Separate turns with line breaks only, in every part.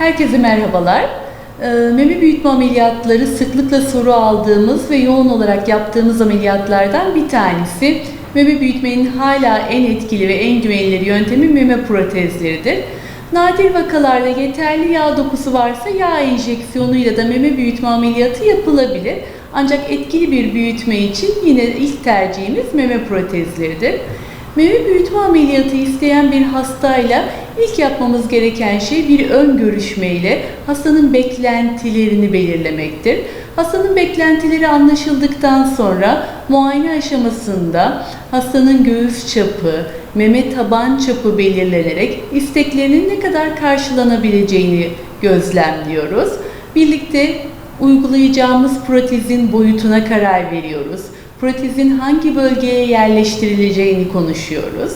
Herkese merhabalar. Ee, Meme büyütme ameliyatları sıklıkla soru aldığımız ve yoğun olarak yaptığımız ameliyatlardan bir tanesi. Meme büyütmenin hala en etkili ve en güvenilir yöntemi meme protezleridir. Nadir vakalarda yeterli yağ dokusu varsa yağ enjeksiyonuyla da meme büyütme ameliyatı yapılabilir. Ancak etkili bir büyütme için yine ilk tercihimiz meme protezleridir. Meme büyütme ameliyatı isteyen bir hastayla ilk yapmamız gereken şey bir ön görüşme ile hastanın beklentilerini belirlemektir. Hastanın beklentileri anlaşıldıktan sonra muayene aşamasında hastanın göğüs çapı, meme taban çapı belirlenerek isteklerinin ne kadar karşılanabileceğini gözlemliyoruz. Birlikte uygulayacağımız protezin boyutuna karar veriyoruz. Protezin hangi bölgeye yerleştirileceğini konuşuyoruz.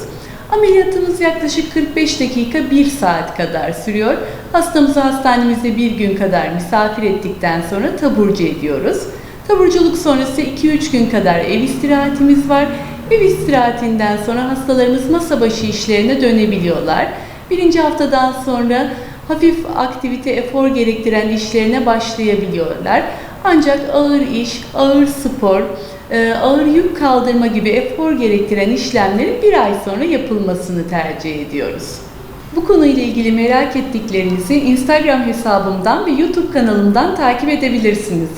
Ameliyatımız yaklaşık 45 dakika 1 saat kadar sürüyor. Hastamızı hastanemizde bir gün kadar misafir ettikten sonra taburcu ediyoruz. Taburculuk sonrası 2-3 gün kadar ev istirahatimiz var. Ev istirahatinden sonra hastalarımız masa başı işlerine dönebiliyorlar. Birinci haftadan sonra hafif aktivite, efor gerektiren işlerine başlayabiliyorlar. Ancak ağır iş, ağır spor, ağır yük kaldırma gibi efor gerektiren işlemlerin bir ay sonra yapılmasını tercih ediyoruz. Bu konuyla ilgili merak ettiklerinizi Instagram hesabımdan ve YouTube kanalımdan takip edebilirsiniz.